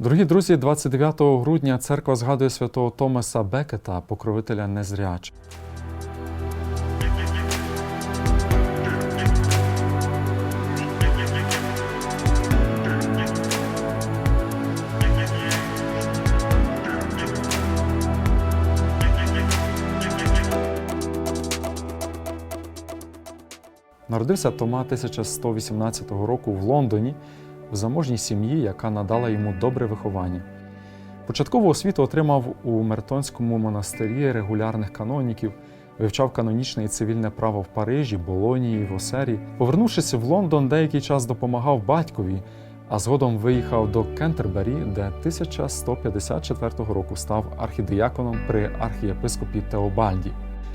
Дорогі друзі, 29 грудня церква згадує святого Томаса Бекета, покровителя незрячих. Народився Тома 1118 року в Лондоні в заможній сім'ї, яка надала йому добре виховання. Початкову освіту отримав у Мертонському монастирі регулярних каноніків, вивчав канонічне і цивільне право в Парижі, Болонії, в Осері. Повернувшись в Лондон, деякий час допомагав батькові, а згодом виїхав до Кентербері, де 1154 року став архідіяконом при архієпископі Теобальді.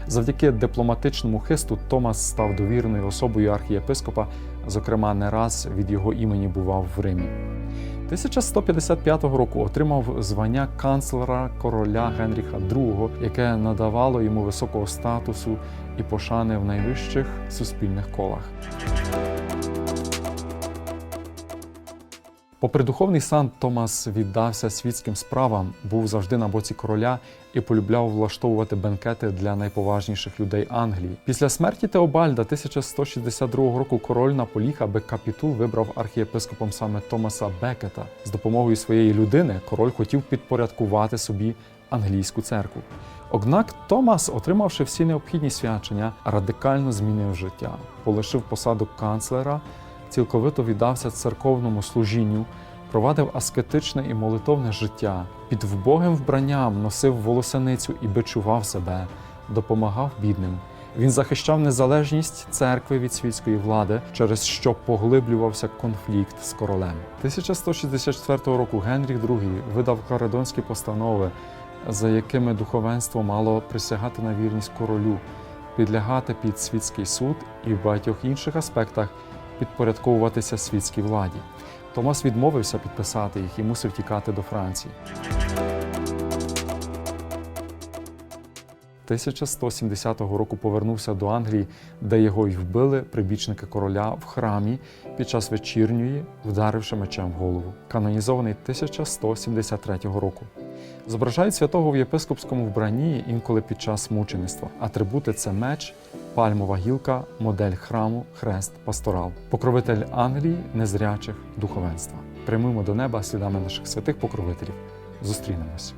Завдяки дипломатичному хисту Томас став довіреною особою архієпископа, зокрема, не раз від його імені бував в Римі. 1155 року отримав звання канцлера короля Генріха II, яке надавало йому високого статусу і пошани в найвищих суспільних колах. Попри духовний сан, Томас віддався світським справам, був завжди на боці короля і полюбляв влаштовувати бенкети для найповажніших людей Англії. Після смерті Теобальда 1162 року король наполіг, аби капітул вибрав архієпископом саме Томаса Бекета. З допомогою своєї людини король хотів підпорядкувати собі англійську церкву. Однак Томас, отримавши всі необхідні свячення, радикально змінив життя, полишив посаду канцлера цілковито віддався церковному служінню, провадив аскетичне і молитовне життя, під вбогим вбранням носив волосяницю і бичував себе, допомагав бідним. Він захищав незалежність церкви від світської влади, через що поглиблювався конфлікт з королем. 1164 року Генріх II видав каредонські постанови, за якими духовенство мало присягати на вірність королю, підлягати під світський суд і в багатьох інших аспектах підпорядковуватися світській владі. Томас відмовився підписати їх і мусив тікати до Франції. 1170 року повернувся до Англії, де його й вбили прибічники короля в храмі під час вечірньої, вдаривши мечем в голову, канонізований 1173 року. Зображають святого в єпископському вбранні інколи під час мучеництва. Атрибути це меч, пальмова гілка, модель храму, хрест, пасторал, покровитель Англії, незрячих, духовенства. Прямуємо до неба слідами наших святих покровителів. Зустрінемось.